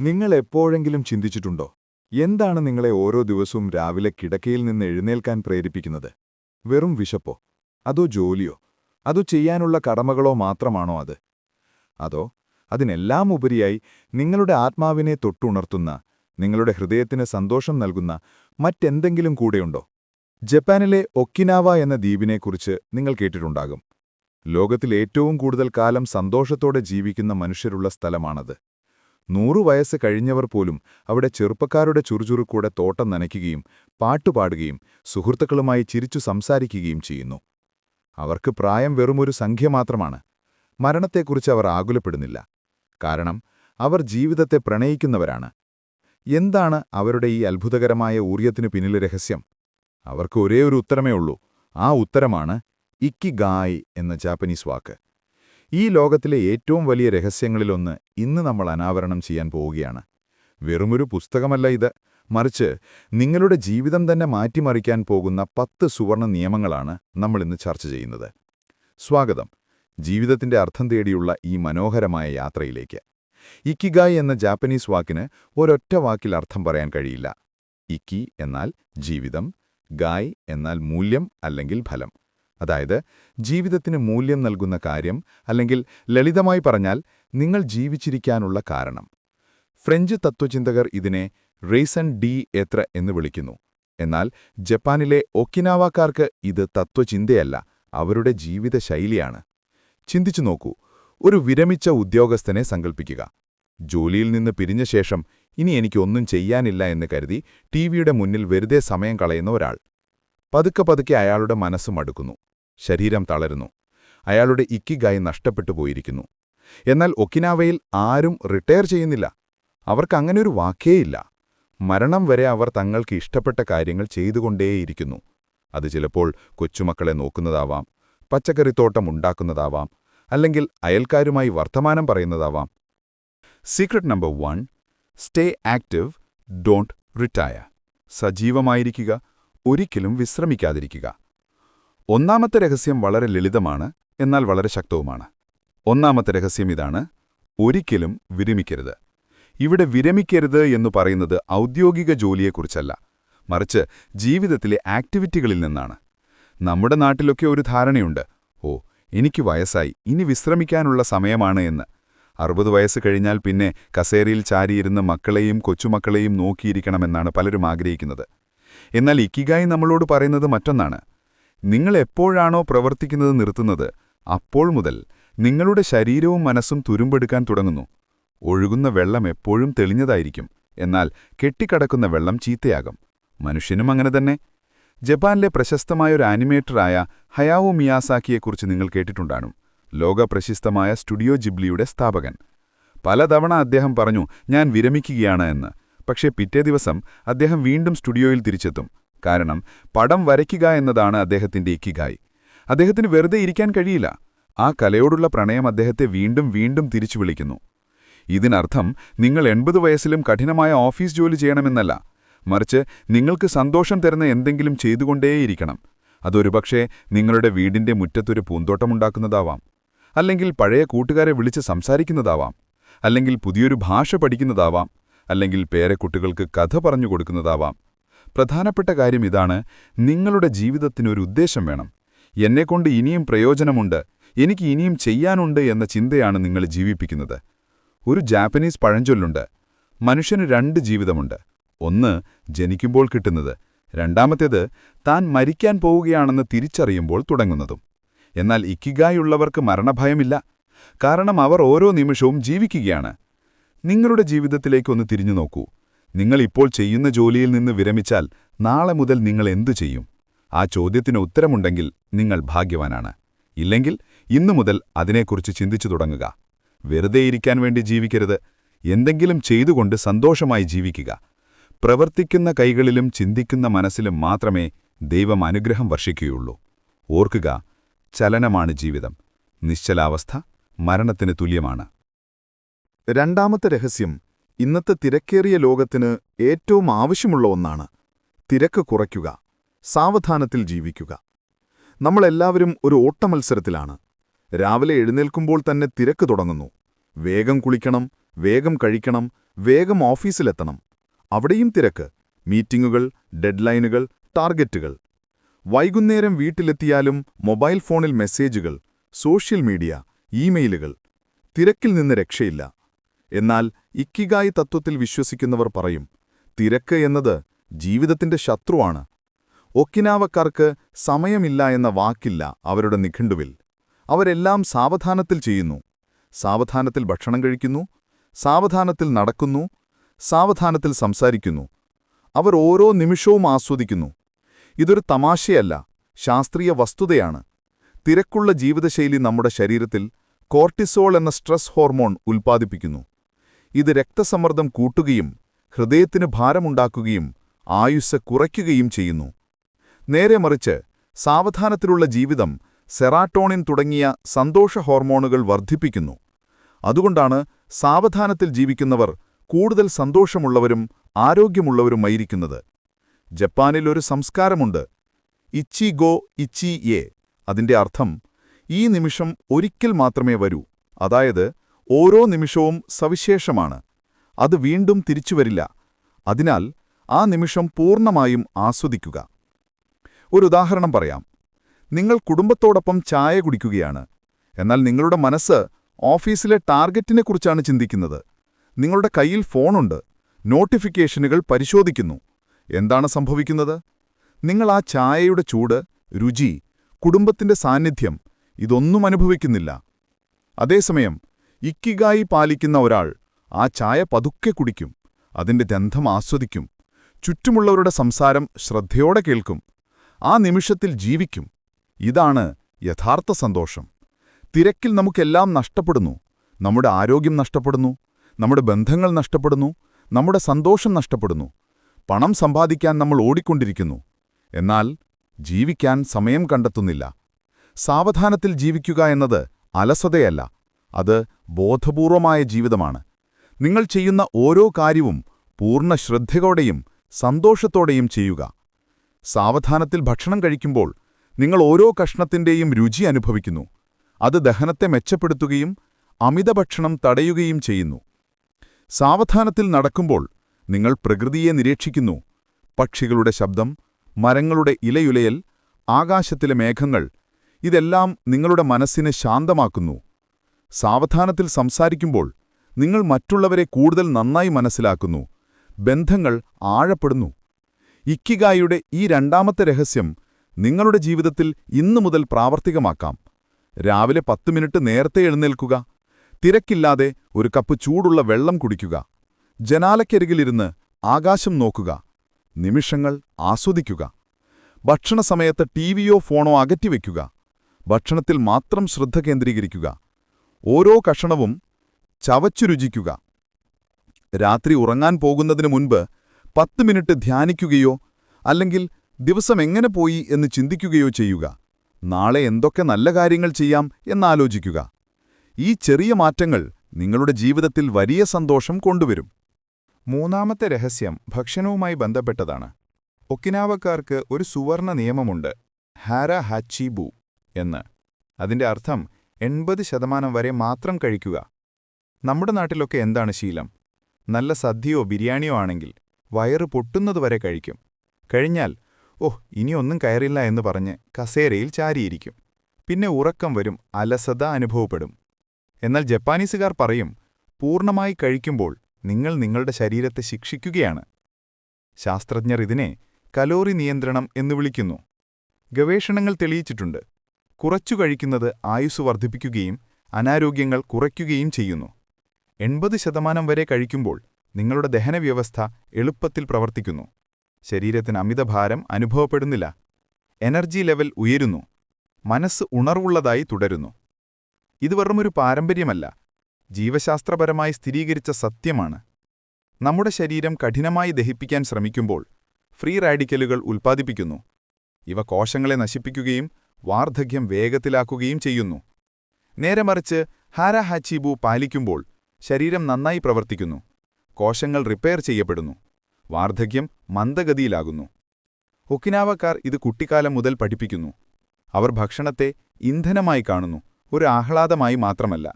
നിങ്ങൾ എപ്പോഴെങ്കിലും ചിന്തിച്ചിട്ടുണ്ടോ? എന്താണ് നിങ്ങളെ ഓരോ ദിവസവും രാവിലെ കിടക്കയിൽ നിന്ന് എഴുന്നേൽക്കാൻ പ്രേരിപ്പിക്കുന്നത്? വെറും വിശപ്പോ? അതോ ജോലിയോ? അതോ ചെയ്യാനുള്ള കടമകളോ മാത്രമാണോ അത്? അതോ അതിനെല്ലാം ഉപരിയായി നിങ്ങളുടെ ആത്മാവിനെ തൊട്ടുണർത്തുന്ന നിങ്ങളുടെ ഹൃദയത്തിന് സന്തോഷം നൽകുന്ന മറ്റെന്തെങ്കിലും കൂടെയുണ്ടോ? ജപ്പാനിലെ ഒക്കിനാവ എന്ന ദ്വീപിനെക്കുറിച്ച് നിങ്ങൾ കേട്ടിട്ടുണ്ടാകും. ലോകത്തിൽ ഏറ്റവും കൂടുതൽ കാലം സന്തോഷത്തോടെ ജീവിക്കുന്ന മനുഷ്യരുള്ള സ്ഥലമാണത്. നൂറു വയസ്സ് കഴിഞ്ഞവർ പോലും അവിടെ ചെറുപ്പക്കാരുടെ ചുറുചുറുക്കൂടെ തോട്ടം നനയ്ക്കുകയും പാട്ടുപാടുകയും സുഹൃത്തുക്കളുമായി ചിരിച്ചു സംസാരിക്കുകയും ചെയ്യുന്നു. അവർക്ക് പ്രായം വെറുമൊരു സംഖ്യ മാത്രമാണ്. മരണത്തെക്കുറിച്ച് അവർ ആകുലപ്പെടുന്നില്ല. കാരണം അവർ ജീവിതത്തെ പ്രണയിക്കുന്നവരാണ്. എന്താണ് അവരുടെ ഈ അത്ഭുതകരമായ ഊർജത്തിനു പിന്നിലെ രഹസ്യം? അവർക്ക് ഒരേ ഒരു ഉത്തരമേ ഉള്ളൂ. ആ ഉത്തരമാണ് ഇക്കിഗായ് എന്ന ജാപ്പനീസ് വാക്ക്. ഈ ലോകത്തിലെ ഏറ്റവും വലിയ രഹസ്യങ്ങളിലൊന്ന് ഇന്ന് നമ്മൾ അനാവരണം ചെയ്യാൻ പോവുകയാണ്. വെറുമൊരു പുസ്തകമല്ല ഇത്. മറിച്ച് നിങ്ങളുടെ ജീവിതം തന്നെ മാറ്റിമറിക്കാൻ പോകുന്ന പത്ത് സുവർണ നിയമങ്ങളാണ് നമ്മൾ ഇന്ന് ചർച്ച ചെയ്യുന്നത്. സ്വാഗതം. ജീവിതത്തിന്റെ അർത്ഥം തേടിയുള്ള ഈ മനോഹരമായ യാത്രയിലേക്ക്. ഇക്കിഗായ് എന്ന ജാപ്പനീസ് വാക്കിന് ഒരൊറ്റ വാക്കിൽ അർത്ഥം പറയാൻ കഴിയില്ല. ഇക്കി എന്നാൽ ജീവിതം ഗായ് എന്നാൽ മൂല്യം അല്ലെങ്കിൽ ഫലം. അതായത് ജീവിതത്തിന് മൂല്യം നൽകുന്ന കാര്യം അല്ലെങ്കിൽ ലളിതമായി പറഞ്ഞാൽ നിങ്ങൾ ജീവിച്ചിരിക്കാനുള്ള കാരണം. ഫ്രഞ്ച് തത്വചിന്തകർ ഇതിനെ റേസൺ ഡി എത്ര എന്ന് വിളിക്കുന്നു. എന്നാൽ ജപ്പാനിലെ ഒക്കിനാവാക്കാർക്ക് ഇത് തത്വചിന്തയല്ല അവരുടെ ജീവിതശൈലിയാണ്. ചിന്തിച്ചു നോക്കൂ ഒരു വിരമിച്ച ഉദ്യോഗസ്ഥനെ സങ്കൽപ്പിക്കുക. ജോലിയിൽ നിന്ന് പിരിഞ്ഞ ശേഷം ഇനി എനിക്കൊന്നും ചെയ്യാനില്ല എന്ന് കരുതി ടി മുന്നിൽ വെറുതെ സമയം കളയുന്ന ഒരാൾ. പതുക്കെ പതുക്കെ അയാളുടെ മനസ്സ് മടുക്കുന്നു. ശരീരം തളരുന്നു. അയാളുടെ ഇക്കിഗായി നഷ്ടപ്പെട്ടു പോയിരിക്കുന്നു. എന്നാൽ ഒക്കിനാവയിൽ ആരും റിട്ടയർ ചെയ്യുന്നില്ല. അവർക്ക് അങ്ങനെയൊരു വാക്കേയില്ല. മരണം വരെ അവർ തങ്ങൾക്ക് ഇഷ്ടപ്പെട്ട കാര്യങ്ങൾ ചെയ്തുകൊണ്ടേയിരിക്കുന്നു. അത് ചിലപ്പോൾ കൊച്ചുമക്കളെ നോക്കുന്നതാവാം പച്ചക്കറിത്തോട്ടം ഉണ്ടാക്കുന്നതാവാം അല്ലെങ്കിൽ അയൽക്കാരുമായി വർത്തമാനം പറയുന്നതാവാം. Secret number one stay active don't retire സജീവമായിരിക്കുക ഒരിക്കലും വിശ്രമിക്കാതിരിക്കുക. ഒന്നാമത്തെ രഹസ്യം വളരെ ലളിതമാണ് എന്നാൽ വളരെ ശക്തവുമാണ്. ഒന്നാമത്തെ രഹസ്യം ഇതാണ് ഒരിക്കലും വിരമിക്കരുത്. ഇവിടെ വിരമിക്കരുത് എന്ന് പറയുന്നത് ഔദ്യോഗിക ജോലിയെക്കുറിച്ചല്ല. മറിച്ച് ജീവിതത്തിലെ ആക്ടിവിറ്റികളിൽ നിന്നാണ്. നമ്മുടെ നാട്ടിലൊക്കെ ഒരു ധാരണയുണ്ട് ഓ എനിക്ക് വയസ്സായി ഇനി വിശ്രമിക്കാനുള്ള സമയമാണ് എന്ന്. അറുപത് വയസ്സ് കഴിഞ്ഞാൽ പിന്നെ കസേരയിൽ ചാരിയിരുന്ന് മക്കളെയും കൊച്ചുമക്കളെയും നോക്കിയിരിക്കണമെന്നാണ് പലരും ആഗ്രഹിക്കുന്നത്. എന്നാൽ ഇക്കിഗായി നമ്മളോട് പറയുന്നത് മറ്റൊന്നാണ്. നിങ്ങൾ എപ്പോഴാണോ പ്രവർത്തിക്കുന്നത് നിർത്തുന്നത് അപ്പോൾ മുതൽ നിങ്ങളുടെ ശരീരവും മനസ്സും തുരുമ്പെടുക്കാൻ തുടങ്ങുന്നു. ഒഴുകുന്ന വെള്ളം എപ്പോഴും തെളിഞ്ഞതായിരിക്കും എന്നാൽ കെട്ടിക്കടക്കുന്ന വെള്ളം ചീത്തയാകും. മനുഷ്യനും അങ്ങനെ തന്നെ. ജപ്പാനിലെ പ്രശസ്തമായ ഒരു ആനിമേറ്ററായ ഹയാവോ മിയാസാക്കിയെക്കുറിച്ച് നിങ്ങൾ കേട്ടിട്ടുണ്ടാകും. ലോകപ്രശസ്തമായ സ്റ്റുഡിയോ ജിബ്ലിയുടെ സ്ഥാപകൻ. പലതവണ അദ്ദേഹം പറഞ്ഞു ഞാൻ വിരമിക്കുകയാണ് എന്ന്. പക്ഷേ പിറ്റേ ദിവസം അദ്ദേഹം വീണ്ടും സ്റ്റുഡിയോയിൽ തിരിച്ചെത്തും. കാരണം പടം വരയ്ക്കുക എന്നതാണ് അദ്ദേഹത്തിന്റെ ഇക്കിഗായി. അദ്ദേഹത്തിന് വെറുതെ ഇരിക്കാൻ കഴിയില്ല. ആ കലയോടുള്ള പ്രണയം അദ്ദേഹത്തെ വീണ്ടും വീണ്ടും തിരിച്ചു വിളിക്കുന്നു. ഇതിനർത്ഥം നിങ്ങൾ എൺപത് വയസ്സിലും കഠിനമായ ഓഫീസ് ജോലി ചെയ്യണമെന്നല്ല. മറിച്ച് നിങ്ങൾക്ക് സന്തോഷം തരുന്ന എന്തെങ്കിലും ചെയ്തുകൊണ്ടേയിരിക്കണം. അതൊരുപക്ഷേ നിങ്ങളുടെ വീടിന്റെ മുറ്റത്തൊരു പൂന്തോട്ടമുണ്ടാക്കുന്നതാവാം. അല്ലെങ്കിൽ പഴയ കൂട്ടുകാരെ വിളിച്ച് സംസാരിക്കുന്നതാവാം. അല്ലെങ്കിൽ പുതിയൊരു ഭാഷ പഠിക്കുന്നതാവാം. അല്ലെങ്കിൽ പേരക്കുട്ടികൾക്ക് കഥ പറഞ്ഞു കൊടുക്കുന്നതാവാം. പ്രധാനപ്പെട്ട കാര്യം ഇതാണ് നിങ്ങളുടെ ജീവിതത്തിനൊരു ഉദ്ദേശം വേണം. എന്നെക്കൊണ്ട് ഇനിയും പ്രയോജനമുണ്ട് എനിക്ക് ഇനിയും ചെയ്യാനുണ്ട് എന്ന ചിന്തയാണ് നിങ്ങൾ ജീവിപ്പിക്കുന്നത്. ഒരു ജാപ്പനീസ് പഴഞ്ചൊല്ലുണ്ട് മനുഷ്യന് രണ്ട് ജീവിതമുണ്ട്. ഒന്ന് ജനിക്കുമ്പോൾ കിട്ടുന്നത്. രണ്ടാമത്തേത് താൻ മരിക്കാൻ പോവുകയാണെന്ന് തിരിച്ചറിയുമ്പോൾ തുടങ്ങുന്നതും. എന്നാൽ ഇക്കിഗായുള്ളവർക്ക് മരണഭയമില്ല. കാരണം അവർ ഓരോ നിമിഷവും ജീവിക്കുകയാണ്. നിങ്ങളുടെ ജീവിതത്തിലേക്കൊന്ന് തിരിഞ്ഞു നോക്കൂ. നിങ്ങൾ ഇപ്പോൾ ചെയ്യുന്ന ജോലിയിൽ നിന്ന് വിരമിച്ചാൽ നാളെ മുതൽ നിങ്ങൾ എന്തു ചെയ്യും? ആ ചോദ്യത്തിന് ഉത്തരമുണ്ടെങ്കിൽ നിങ്ങൾ ഭാഗ്യവാനാണ്. ഇല്ലെങ്കിൽ ഇന്നു മുതൽ അതിനെക്കുറിച്ച് ചിന്തിച്ചു തുടങ്ങുക. വെറുതെ ഇരിക്കാൻ വേണ്ടി ജീവിക്കരുത്. എന്തെങ്കിലും ചെയ്തുകൊണ്ട് സന്തോഷമായി ജീവിക്കുക. പ്രവർത്തിക്കുന്ന കൈകളിലും ചിന്തിക്കുന്ന മനസ്സിലും മാത്രമേ ദൈവം അനുഗ്രഹം വർഷിക്കുകയുള്ളൂ. ഓർക്കുക ചലനമാണ് ജീവിതം. നിശ്ചലാവസ്ഥ മരണത്തിന് തുല്യമാണ്. രണ്ടാമത്തെ രഹസ്യം ഇന്നത്തെ തിരക്കേറിയ ലോകത്തിന് ഏറ്റവും ആവശ്യമുള്ള ഒന്നാണ്. തിരക്ക് കുറയ്ക്കുക സാവധാനത്തിൽ ജീവിക്കുക. നമ്മളെല്ലാവരും ഒരു ഓട്ടമത്സരത്തിലാണ്. രാവിലെ എഴുന്നേൽക്കുമ്പോൾ തന്നെ തിരക്ക് തുടങ്ങുന്നു. വേഗം കുളിക്കണം വേഗം കഴിക്കണം വേഗം ഓഫീസിലെത്തണം. അവിടെയും തിരക്ക്. മീറ്റിംഗുകൾ ഡെഡ്ലൈനുകൾ ടാർഗറ്റുകൾ. വൈകുന്നേരം വീട്ടിലെത്തിയാലും മൊബൈൽ ഫോണിൽ മെസ്സേജുകൾ സോഷ്യൽ മീഡിയ ഇമെയിലുകൾ. തിരക്കിൽ നിന്ന് രക്ഷയില്ല. എന്നാൽ ഇക്കിഗായി തത്വത്തിൽ വിശ്വസിക്കുന്നവർ പറയും തിരക്ക് എന്നത് ജീവിതത്തിന്റെ ശത്രുവാണ്. ഒക്കിനാവക്കാർക്ക് സമയമില്ല എന്ന വാക്കില്ല അവരുടെ നിഘണ്ടുവിൽ. അവരെല്ലാം സാവധാനത്തിൽ ചെയ്യുന്നു. സാവധാനത്തിൽ ഭക്ഷണം കഴിക്കുന്നു സാവധാനത്തിൽ നടക്കുന്നു സാവധാനത്തിൽ സംസാരിക്കുന്നു. അവർ ഓരോ നിമിഷവും ആസ്വദിക്കുന്നു. ഇതൊരു തമാശയല്ല ശാസ്ത്രീയ വസ്തുതയാണ്. തിരക്കുള്ള ജീവിതശൈലി നമ്മുടെ ശരീരത്തിൽ കോർട്ടിസോൾ എന്ന സ്ട്രെസ് ഹോർമോൺ ഉൽപ്പാദിപ്പിക്കുന്നു. ഇത് രക്തസമ്മർദ്ദം കൂട്ടുകയും ഹൃദയത്തിന് ഭാരമുണ്ടാക്കുകയും ആയുസ് കുറയ്ക്കുകയും ചെയ്യുന്നു. നേരെ മറിച്ച് സാവധാനത്തിലുള്ള ജീവിതം സെറാട്ടോണിൻ തുടങ്ങിയ സന്തോഷ ഹോർമോണുകൾ വർദ്ധിപ്പിക്കുന്നു. അതുകൊണ്ടാണ് സാവധാനത്തിൽ ജീവിക്കുന്നവർ കൂടുതൽ സന്തോഷമുള്ളവരും ആരോഗ്യമുള്ളവരുമായിരിക്കുന്നത്. ജപ്പാനിൽ ഒരു സംസ്കാരമുണ്ട്. ഇച്ചി ഗോ ഇച്ചി എ. അതിന്റെ അർത്ഥം ഈ നിമിഷം ഒരിക്കൽ മാത്രമേ വരൂ. അതായത് ഓരോ നിമിഷവും സവിശേഷമാണ്. അത് വീണ്ടും തിരിച്ചുവരില്ല. അതിനാൽ ആ നിമിഷം പൂർണമായും ആസ്വദിക്കുക. ഒരു ഉദാഹരണം പറയാം. നിങ്ങൾ കുടുംബത്തോടൊപ്പം ചായ കുടിക്കുകയാണ്. എന്നാൽ നിങ്ങളുടെ മനസ്സ് ഓഫീസിലെ ടാർഗറ്റിനെക്കുറിച്ചാണ് ചിന്തിക്കുന്നത്. നിങ്ങളുടെ കയ്യിൽ ഫോണുണ്ട്. നോട്ടിഫിക്കേഷനുകൾ പരിശോധിക്കുന്നു. എന്താണ് സംഭവിക്കുന്നത്? നിങ്ങൾ ആ ചായയുടെ ചൂട് രുചി കുടുംബത്തിന്റെ സാന്നിധ്യം ഇതൊന്നും അനുഭവിക്കുന്നില്ല. അതേസമയം ഇക്കിഗായി പാലിക്കുന്ന ഒരാൾ ആ ചായ പതുക്കെ കുടിക്കും അതിന്റെ ഗന്ധം ആസ്വദിക്കും ചുറ്റുമുള്ളവരുടെ സംസാരം ശ്രദ്ധയോടെ കേൾക്കും ആ നിമിഷത്തിൽ ജീവിക്കും. ഇതാണ് യഥാർത്ഥ സന്തോഷം. തിരക്കിൽ നമുക്കെല്ലാം നഷ്ടപ്പെടുന്നു. നമ്മുടെ ആരോഗ്യം നഷ്ടപ്പെടുന്നു നമ്മുടെ ബന്ധങ്ങൾ നഷ്ടപ്പെടുന്നു നമ്മുടെ സന്തോഷം നഷ്ടപ്പെടുന്നു. പണം സമ്പാദിക്കാൻ നമ്മൾ ഓടിക്കൊണ്ടിരിക്കുന്നു. എന്നാൽ ജീവിക്കാൻ സമയം കണ്ടെത്തുന്നില്ല. സാവധാനത്തിൽ ജീവിക്കുക എന്നത് അലസതയല്ല. അത് ബോധപൂർവമായ ജീവിതമാണ്. നിങ്ങൾ ചെയ്യുന്ന ഓരോ കാര്യവും പൂർണ ശ്രദ്ധയോടെയും സന്തോഷത്തോടെയും ചെയ്യുക. സാവധാനത്തിൽ ഭക്ഷണം കഴിക്കുമ്പോൾ നിങ്ങൾ ഓരോ കഷ്ണത്തിന്റെയും രുചി അനുഭവിക്കുന്നു. അത് ദഹനത്തെ മെച്ചപ്പെടുത്തുകയും അമിത ഭക്ഷണം തടയുകയും ചെയ്യുന്നു. സാവധാനത്തിൽ നടക്കുമ്പോൾ നിങ്ങൾ പ്രകൃതിയെ നിരീക്ഷിക്കുന്നു. പക്ഷികളുടെ ശബ്ദം മരങ്ങളുടെ ഇലയുലയൽ ആകാശത്തിലെ മേഘങ്ങൾ ഇതെല്ലാം നിങ്ങളുടെ മനസ്സിനെ ശാന്തമാക്കുന്നു. സാവധാനത്തിൽ സംസാരിക്കുമ്പോൾ നിങ്ങൾ മറ്റുള്ളവരെ കൂടുതൽ നന്നായി മനസ്സിലാക്കുന്നു. ബന്ധങ്ങൾ ആഴപ്പെടുന്നു. ഇക്കിഗായുടെ ഈ രണ്ടാമത്തെ രഹസ്യം നിങ്ങളുടെ ജീവിതത്തിൽ ഇന്നു മുതൽ പ്രാവർത്തികമാക്കാം. രാവിലെ പത്ത് മിനിറ്റ് നേരത്തെ എഴുന്നേൽക്കുക. തിരക്കില്ലാതെ ഒരു കപ്പ് ചൂടുള്ള വെള്ളം കുടിക്കുക. ജനാലക്കരികിലിരുന്ന് ആകാശം നോക്കുക. നിമിഷങ്ങൾ ആസ്വദിക്കുക. ഭക്ഷണ ഭക്ഷണസമയത്ത് ടിവിയോ ഫോണോ അകറ്റിവെക്കുക ഭക്ഷണത്തിൽ മാത്രം ശ്രദ്ധ കേന്ദ്രീകരിക്കുക. ഓരോ കഷണവും ചവച്ചു രുചിക്കുക രാത്രി ഉറങ്ങാൻ പോകുന്നതിനു മുൻപ് പത്ത് മിനിറ്റ് ധ്യാനിക്കുകയോ അല്ലെങ്കിൽ ദിവസം എങ്ങനെ പോയി എന്ന് ചിന്തിക്കുകയോ ചെയ്യുക. നാളെ എന്തൊക്കെ നല്ല കാര്യങ്ങൾ ചെയ്യാം എന്നാലോചിക്കുക. ഈ ചെറിയ മാറ്റങ്ങൾ നിങ്ങളുടെ ജീവിതത്തിൽ വലിയ സന്തോഷം കൊണ്ടുവരും. മൂന്നാമത്തെ രഹസ്യം ഭക്ഷണവുമായി ബന്ധപ്പെട്ടതാണ്. ഒക്കിനാവക്കാർക്ക് ഒരു സുവർണ നിയമമുണ്ട്. ഹാര ഹാച്ചിബു എന്ന്. അതിന്റെ അർത്ഥം എൺപത് ശതമാനം വരെ മാത്രം കഴിക്കുക. നമ്മുടെ നാട്ടിലൊക്കെ എന്താണ് ശീലം? നല്ല സദ്യയോ ബിരിയാണിയോ ആണെങ്കിൽ വയറ് പൊട്ടുന്നതുവരെ കഴിക്കും. കഴിഞ്ഞാൽ ഓഹ് ഇനിയൊന്നും കയറില്ല എന്ന് പറഞ്ഞ് കസേരയിൽ ചാരിയിരിക്കും. പിന്നെ ഉറക്കം വരും അലസത അനുഭവപ്പെടും. എന്നാൽ ജപ്പാനീസുകാർ പറയും പൂർണമായി കഴിക്കുമ്പോൾ നിങ്ങൾ നിങ്ങളുടെ ശരീരത്തെ ശിക്ഷിക്കുകയാണ്. ശാസ്ത്രജ്ഞർ ഇതിനെ കലോറി നിയന്ത്രണം എന്ന് വിളിക്കുന്നു. ഗവേഷണങ്ങൾ തെളിയിച്ചിട്ടുണ്ട്. കുറച്ചു കഴിക്കുന്നത് ആയുസ് വർദ്ധിപ്പിക്കുകയും അനാരോഗ്യങ്ങൾ കുറയ്ക്കുകയും ചെയ്യുന്നു. എൺപത് ശതമാനം വരെ കഴിക്കുമ്പോൾ നിങ്ങളുടെ ദഹനവ്യവസ്ഥ എളുപ്പത്തിൽ പ്രവർത്തിക്കുന്നു. ശരീരത്തിന് അമിതഭാരം അനുഭവപ്പെടുന്നില്ല. എനർജി ലെവൽ ഉയരുന്നു. മനസ്സ് ഉണർവുള്ളതായി തുടരുന്നു. ഇത് വെറുമൊരു പാരമ്പര്യമല്ല. ജീവശാസ്ത്രപരമായി സ്ഥിരീകരിച്ച സത്യമാണ്. നമ്മുടെ ശരീരം കഠിനമായി ദഹിപ്പിക്കാൻ ശ്രമിക്കുമ്പോൾ ഫ്രീ റാഡിക്കലുകൾ ഉൽപ്പാദിപ്പിക്കുന്നു. ഇവ കോശങ്ങളെ നശിപ്പിക്കുകയും വാർദ്ധക്യം വേഗത്തിലാക്കുകയും ചെയ്യുന്നു. നേരെ മറിച്ച് ഹാരാഹാച്ചിബു പാലിക്കുമ്പോൾ ശരീരം നന്നായി പ്രവർത്തിക്കുന്നു. കോശങ്ങൾ റിപ്പയർ ചെയ്യപ്പെടുന്നു. വാർദ്ധക്യം മന്ദഗതിയിലാകുന്നു. ഒക്കിനാവക്കാർ ഇത് കുട്ടിക്കാലം മുതൽ പഠിപ്പിക്കുന്നു. അവർ ഭക്ഷണത്തെ ഇന്ധനമായി കാണുന്നു. ഒരു ആഹ്ലാദമായി മാത്രമല്ല.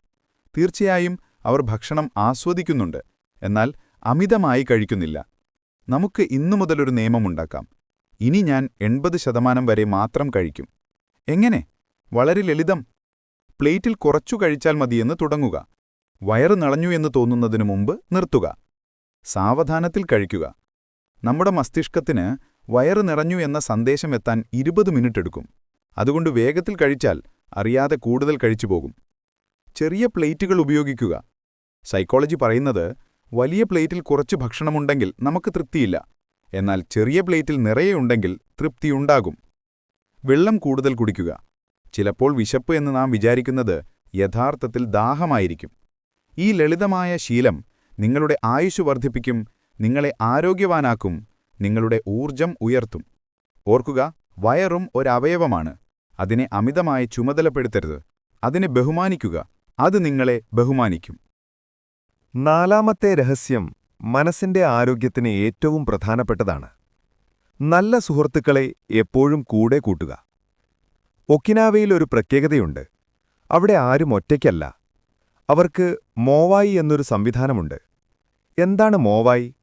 തീർച്ചയായും അവർ ഭക്ഷണം ആസ്വദിക്കുന്നുണ്ട്. എന്നാൽ അമിതമായി കഴിക്കുന്നില്ല. നമുക്ക് ഇന്നു മുതലൊരു നിയമമുണ്ടാക്കാം ഇനി ഞാൻ എൺപത് ശതമാനം വരെ മാത്രം കഴിക്കും. എങ്ങനെ? വളരെ ലളിതം. പ്ലേറ്റിൽ കുറച്ചു കഴിച്ചാൽ മതിയെന്ന് തുടങ്ങുക. വയറ് നിറഞ്ഞു എന്ന് തോന്നുന്നതിനു മുമ്പ് നിർത്തുക. സാവധാനത്തിൽ കഴിക്കുക. നമ്മുടെ മസ്തിഷ്കത്തിന് വയറ് നിറഞ്ഞു എന്ന സന്ദേശം എത്താൻ ഇരുപത് മിനിറ്റ് എടുക്കും. അതുകൊണ്ട് വേഗത്തിൽ കഴിച്ചാൽ അറിയാതെ കൂടുതൽ കഴിച്ചു പോകും. ചെറിയ പ്ലേറ്റുകൾ ഉപയോഗിക്കുക. സൈക്കോളജി പറയുന്നത് വലിയ പ്ലേറ്റിൽ കുറച്ച് ഭക്ഷണമുണ്ടെങ്കിൽ നമുക്ക് തൃപ്തിയില്ല. എന്നാൽ ചെറിയ പ്ലേറ്റിൽ നിറയെ ഉണ്ടെങ്കിൽ തൃപ്തിയുണ്ടാകും വെള്ളം കൂടുതൽ കുടിക്കുക. ചിലപ്പോൾ വിശപ്പ് എന്ന് നാം വിചാരിക്കുന്നത് യഥാർത്ഥത്തിൽ ദാഹമായിരിക്കും. ഈ ലളിതമായ ശീലം നിങ്ങളുടെ ആയുഷ് വർദ്ധിപ്പിക്കും നിങ്ങളെ ആരോഗ്യവാനാക്കും നിങ്ങളുടെ ഊർജം ഉയർത്തും. ഓർക്കുക വയറും ഒരവയവമാണ്. അതിനെ അമിതമായി ചുമതലപ്പെടുത്തരുത്. അതിനെ ബഹുമാനിക്കുക. അത് നിങ്ങളെ ബഹുമാനിക്കും. നാലാമത്തെ രഹസ്യം മനസ്സിന്റെ ആരോഗ്യത്തിന് ഏറ്റവും പ്രധാനപ്പെട്ടതാണ്. നല്ല സുഹൃത്തുക്കളെ എപ്പോഴും കൂടെ കൂട്ടുക. ഒക്കിനാവയിൽ ഒരു പ്രത്യേകതയുണ്ട്. അവിടെ ആരും ഒറ്റയ്ക്കല്ല. അവർക്ക് മോവായി എന്നൊരു സംവിധാനമുണ്ട്. എന്താണ് മോവായി?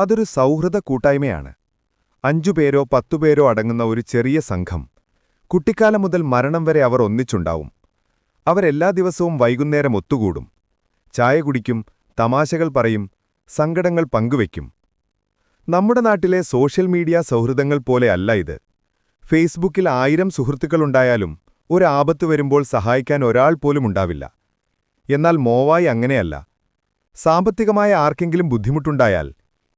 അതൊരു സൗഹൃദ കൂട്ടായ്മയാണ്. അഞ്ചുപേരോ പത്തുപേരോ അടങ്ങുന്ന ഒരു ചെറിയ സംഘം. കുട്ടിക്കാലം മുതൽ മരണം വരെ അവർ ഒന്നിച്ചുണ്ടാവും. അവരെല്ലാ ദിവസവും വൈകുന്നേരം ഒത്തുകൂടും. ചായ കുടിക്കും തമാശകൾ പറയും സങ്കടങ്ങൾ പങ്കുവയ്ക്കും നമ്മുടെ നാട്ടിലെ സോഷ്യൽ മീഡിയ സൗഹൃദങ്ങൾ പോലെ അല്ല ഇത്. ഫേസ്ബുക്കിൽ ആയിരം സുഹൃത്തുക്കളുണ്ടായാലും ഒരു ആപത്ത് വരുമ്പോൾ സഹായിക്കാൻ ഒരാൾ പോലും ഉണ്ടാവില്ല. എന്നാൽ മോവായി അങ്ങനെയല്ല. സാമ്പത്തികമായ ആർക്കെങ്കിലും ബുദ്ധിമുട്ടുണ്ടായാൽ